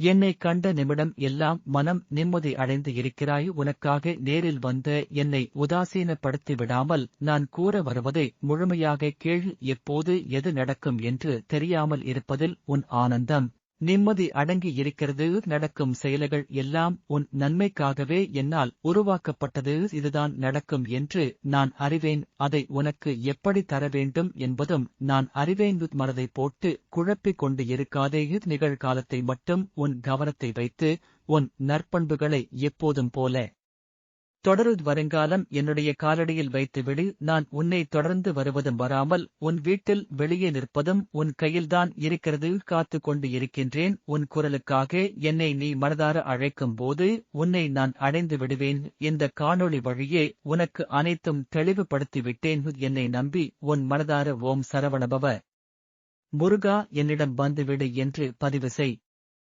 என்னை கண்ட நிமிடம் எல்லாம் மனம் நிம்மதி அடைந்து இருக்கிறாய். உனக்காக நேரில் வந்த என்னை உதாசீனப்படுத்தி விடாமல் நான் கூற வருவதை முழுமையாக கேள். எப்போது எது நடக்கும் என்று தெரியாமல் இருப்பதில் உன் ஆனந்தம். நிம்மதி அடங்கி இருக்கிறது நடக்கும் செயல்கள் எல்லாம் உன் நன்மைக்காகவே என்னால் உருவாக்கப்பட்டது இதுதான் நடக்கும் என்று நான் அறிவேன். அதை உனக்கு எப்படி தர வேண்டும் என்பதும் நான் அறிவேன். மனதை போட்டு குழப்பிக் கொண்டு இருக்காதே. நிகழ்காலத்தை மட்டும் உன் கவனத்தை வைத்து உன் நற்பண்புகளை எப்போதும் போல தொடரு வருங்காலம் என்னுடைய காலடியில் வைத்துவிடு நான் உன்னை தொடர்ந்து வருவதும் வராமல் உன் வீட்டில் வெளியே நிற்பதும் உன் கையில்தான் இருக்கிறது காத்து கொண்டு இருக்கின்றேன் உன் குரலுக்காக என்னை நீ மனதார அழைக்கும் போது உன்னை நான் அடைந்து விடுவேன் இந்த காணொளி வழியே உனக்கு அனைத்தும் தெளிவுபடுத்திவிட்டேன் என்னை நம்பி உன் மனதார ஓம் சரவணபவ. முருகா என்னிடம் வந்துவிடு என்று பதிவு செய்.